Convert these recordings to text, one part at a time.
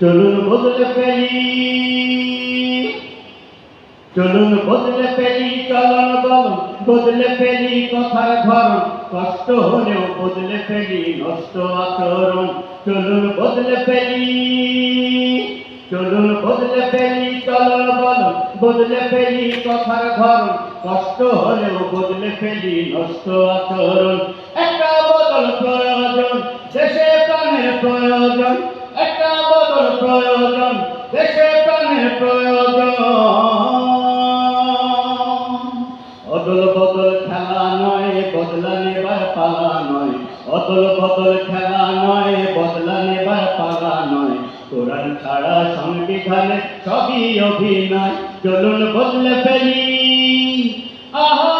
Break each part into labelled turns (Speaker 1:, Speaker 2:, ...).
Speaker 1: চলুন বদলে ফেলি। চলুন বদলে ফেলি, চলন বলন বদলে ফেলি কথার ধরন। কষ্ট হলেও বদলে ফেলি, নষ্ট আচরণ। চলুন বদলে ফেলি। চলুন বদলে ফেলি, চলন বলন বদলে ফেলি কথার ধরন। কষ্ট হলেও বদলে ফেলি, নষ্ট আচরণ। একটা বদল প্রয়োজন দেশে প্রাণের প্রয়োজন। অদল বদল খেলা নয়, বদলা নেবার পালা নয়। কোরআন ছাড়া সংবিধানে সবই অভিনয়। চলুন বদলে ফেলি। আহা!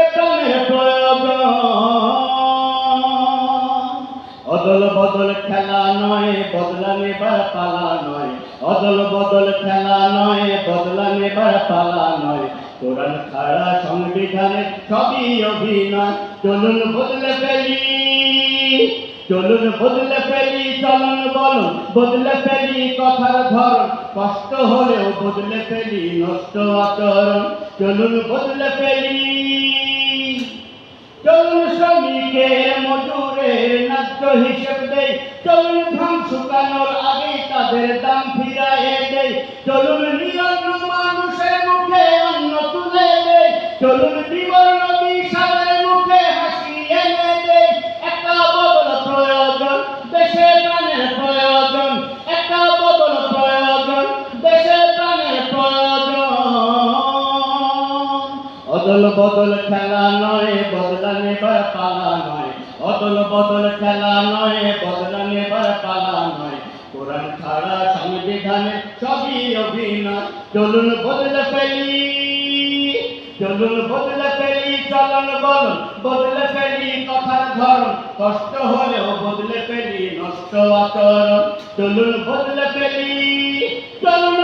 Speaker 1: বদল খেলা নয়, বদলা নেবার পালা নয়। অদল বদল খেলা নয়, বদলা নেবার পালা নয়। কোরআন ছাড়া সংবিধানে সবই অভিনয়। চলুন বদলে ফেলি, চলুন বদলে ফেলি, চলন বলুন বদলে ফেলি কথার ধরন। কষ্ট হলেও বদলে ফেলি নষ্ট আচরণ। চলুন বদলে ফেলি, চলুন শ্রমিকের ন্যায্য হিসেব দেই চলুন ধান শুকানোর আগে তাদের দাম ফিরাইয়ে দেই। চলুন নিরন্ন মানুষের মুখে অন্ন তুলে দেই। চলুন বিবর্ণ বিষাদের মুখে হাসি এনে দেই। একটা বদল প্রয়োজন, দেশে প্রাণের প্রয়োজন। একটা বদল প্রয়োজন, দেশে প্রাণের প্রয়োজন। অদল বদল খেলা নয় বদলা নেবার পালা নয়। অদল বদল খেলা নয় বদলা নেবার পালা নয়। কোরআন ছাড়া সংবিধানে সবই অভিনয়। চলুন বদলে ফেলি, চলুন বদলে ফেলি, চলন বলন, বদলে ফেলি কথার ধরন। কষ্ট হলেও বদলে ফেলি, নষ্ট আচরণ। চলুন বদলে ফেলি, চলুন